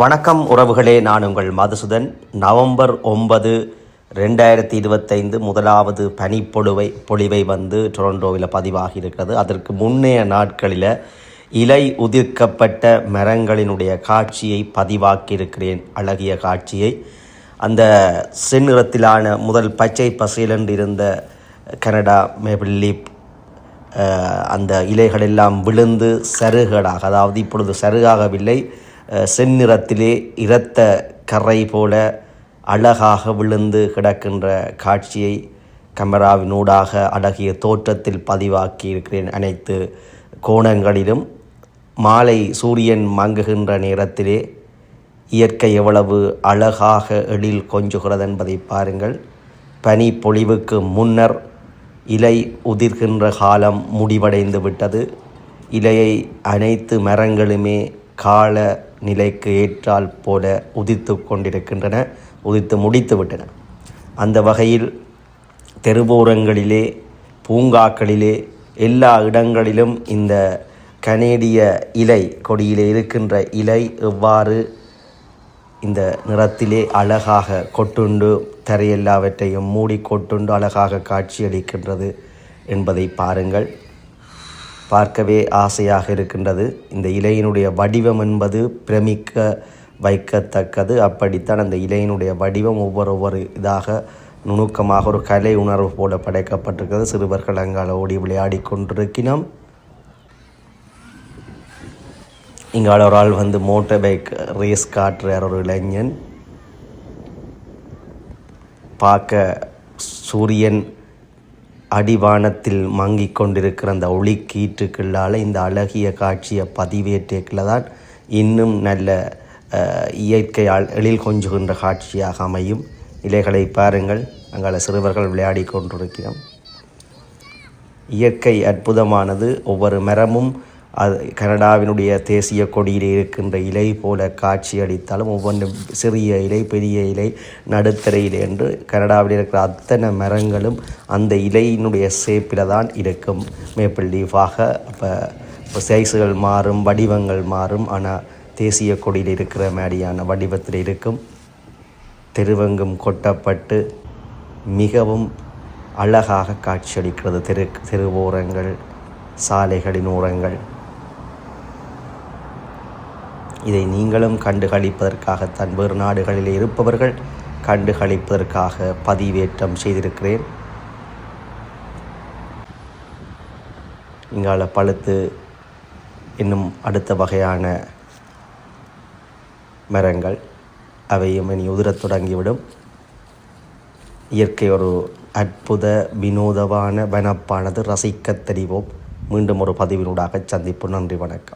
வணக்கம் உறவுகளே நான் உங்கள் மதுசுதன். நவம்பர் ஒன்பது ரெண்டாயிரத்தி இருபத்தைந்து முதலாவது பனிப்பொழிவை பொழிவை வந்து டொரண்டோவில் பதிவாகி இருக்கிறது அதற்கு முன்னைய நாட்களில் இலை உதிர்க்கப்பட்ட மரங்களினுடைய காட்சியை பதிவாக்கியிருக்கிறேன் அழகிய காட்சியை. அந்த செந்நிறத்திலான முதல் பச்சை பசேலென்று இருந்த கனடா மேபிள் லீப் அந்த இலைகள் எல்லாம் விழுந்து சருகடாக அதாவது இப்பொழுது சருகாகவில்லை. செந்நிறத்திலே இரத்த கரை போல அழகாக விழுந்து கிடக்கின்ற காட்சியை கமராவினூடாக அழகிய தோற்றத்தில் பதிவாக்கி இருக்கிறேன் அனைத்து கோணங்களிலும். மாலை சூரியன் மங்குகின்ற நேரத்திலே இயற்கை எவ்வளவு அழகாக எழில் கொஞ்சுகிறது என்பதை பாருங்கள். பனி பொழிவுக்கு முன்னர் இலை உதிர்கின்ற காலம் முடிவடைந்து விட்டது. இலையை அனைத்து மரங்களுமே கால நிலைக்கு ஏற்றால் போல உதித்து கொண்டிருக்கின்றன உதித்து முடித்து விட்டன அந்த வகையில் தெருவோரங்களிலே பூங்காக்களிலே எல்லா இடங்களிலும் இந்த கனேடிய இலை கொடியிலே இருக்கின்ற இலை எவ்வாறு இந்த நிறத்திலே அழகாக கொட்டுண்டு தரையெல்லாவற்றையும் மூடி கொட்டுண்டு அழகாக காட்சியளிக்கின்றது என்பதை பாருங்கள். பார்க்கவே ஆசையாக இருக்கின்றது. இந்த இலையினுடைய வடிவம் என்பது பிரமிக்க வைக்கத்தக்கது. அப்படித்தான் அந்த இலையினுடைய வடிவம் ஒவ்வொரு ஒவ்வொரு இதாக நுணுக்கமாக ஒரு கலை உணர்வு போல படைக்கப்பட்டிருக்கிறது. சிறுவர்கள் அங்கால ஓடி விளையாடி கொண்டிருக்கினோம். இங்கால ஒரு ஆள் வந்து மோட்டார் பைக் ரேஸ் காட்டுறார் ஒரு இளைஞன். பார்க்க சூரியன் அடிவானத்தில் மங்கிக் கொண்டிருக்கிற அந்த ஒளி கீற்றுக்களால் இந்த அழகிய காட்சியை பதிவேற்றியக்கில் தான் இன்னும் நல்ல இயற்கையால் எழில் கொஞ்சுகின்ற காட்சியாக அமையும். இலைகளை பாருங்கள். அங்கால சிறுவர்கள் விளையாடி கொண்டிருக்கிறோம். இயற்கை அற்புதமானது. ஒவ்வொரு மரமும் அது கனடாவினுடைய தேசிய கொடியில் இருக்கின்ற இலை போல காட்சி அளித்தாலும் ஒவ்வொன்றும் சிறிய இலை பெரிய இலை நடுத்தர இலை என்று கனடாவில் இருக்கிற அத்தனை மரங்களும் அந்த இலையினுடைய சேப்பில் தான் இருக்கும். மேப்பிள் லீஃபாக அப்போ இப்போ சைஸுகள் மாறும் வடிவங்கள் மாறும். ஆனால் தேசிய கொடியில் இருக்கிற மாதிரியான வடிவத்தில் இருக்கும். தெருவெங்கும் கொட்டப்பட்டு மிகவும் அழகாக காட்சியளிக்கிறது. தெரு தெருவோரங்கள் சாலைகளின் ஓரங்கள். இதை நீங்களும் கண்டுகளிப்பதற்காகத்தான் வேறு நாடுகளில் இருப்பவர்கள் கண்டுகளிப்பதற்காக பதிவேற்றம் செய்திருக்கிறேன். இங்கால பழுத்து இன்னும் அடுத்த வகையான மரங்கள் அவையும் இனி உதிரத் தொடங்கிவிடும். இயற்கை ஒரு அற்புத வினோதமான வனப்பானது. ரசிக்கத் தெரிவோம். மீண்டும் ஒரு பதிவினூடாக சந்திப்பு நன்றி வணக்கம்.